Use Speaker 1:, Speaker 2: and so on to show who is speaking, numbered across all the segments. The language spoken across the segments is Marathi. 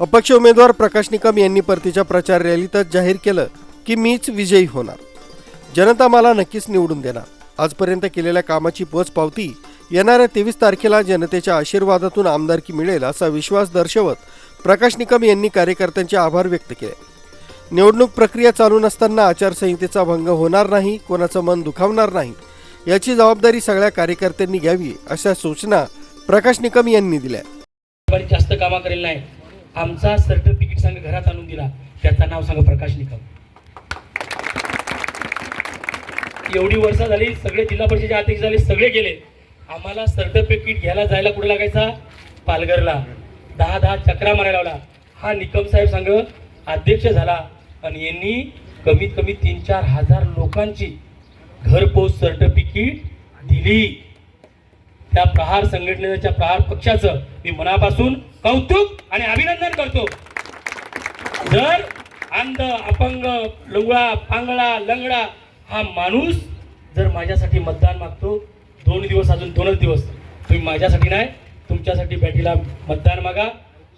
Speaker 1: अपक्ष उमेदवार प्रकाश निकम यांनी परतीच्या प्रचार रॅलीतच जाहीर केलं की मीच विजयी होणार. जनता मला नक्कीच निवडून देणार. आजपर्यंत केलेल्या कामाची पोच पावती येणाऱ्या तेवीस तारखेला जनतेच्या आशीर्वादातून आमदारकी मिळेल असा विश्वास दर्शवत प्रकाश निकम यांनी कार्यकर्त्यांचे आभार व्यक्त केले. निवडणूक प्रक्रिया चालू नसताना आचारसंहितेचा भंग होणार नाही कोणाचं मन दुखावणार नाही याची जबाबदारी सगळ्या कार्यकर्त्यांनी घ्यावी अशा सूचना प्रकाश निकम यांनी दिल्या.
Speaker 2: जास्त कामा करेल नाही. आमचा सर्टिफिकेट सांग घरात आणून दिला. त्याचं नाव सांगा प्रकाश निकम. एवढी वर्ष झाली सगळे जिल्हा परिषदेचे अध्यक्ष झाले सगळे गेले. आम्हाला सर्टिफिकेट घ्यायला जायला कुठे लागायचा? पालघरला. दहा दहा चक्रा मारायला लावला. हा निकम साहेब सांग अध्यक्ष झाला. आणि यांनी कमीत कमी तीन चार हजार लोकांची घरपोच सर्टिफिकेट दिली. त्या प्रहार संघटनेच्या प्रहार पक्षाचं मी मनापासून कौतुक आणि अभिनंदन करतो. जर अंध अपंग लुंगळा पांगळा लंगडा हा माणूस जर माझ्यासाठी मतदान मागतो दोन दिवस अजून दोनच दिवस तुम्ही माझ्यासाठी नाही तुमच्यासाठी बॅटीला मतदान मागा.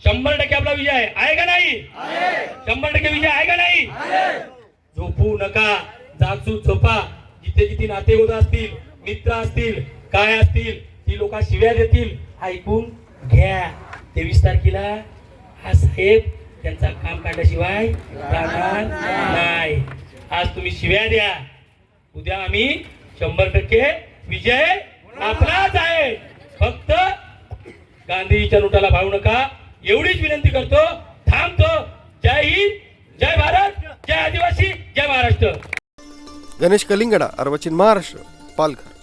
Speaker 2: शंभर टक्के आपला विजय आहे. आहे का नाही? शंभर टक्के विजय आहे का नाही? झोपू नका जागसून झोपा. जिथे जिथे नाते होत असतील मित्र असतील काय असतील ती लोक शिव्या देतील. ऐकून घ्या. तेवीस तारखेला हा साहेब त्यांचा काम काढल्याशिवाय राहणार नाही. आज तुम्ही शिव्या द्या. उद्या आम्ही शंभर टक्के विजय आपलाच आहे. फक्त गांधीजीच्या नोटाला भावू नका. एवढीच विनंती करतो. थांबतो. जय हिंद जय भारत जय आदिवासी जय महाराष्ट्र.
Speaker 1: गणेश कलिंगडा अर्वचिन महाराष्ट्र पालघर.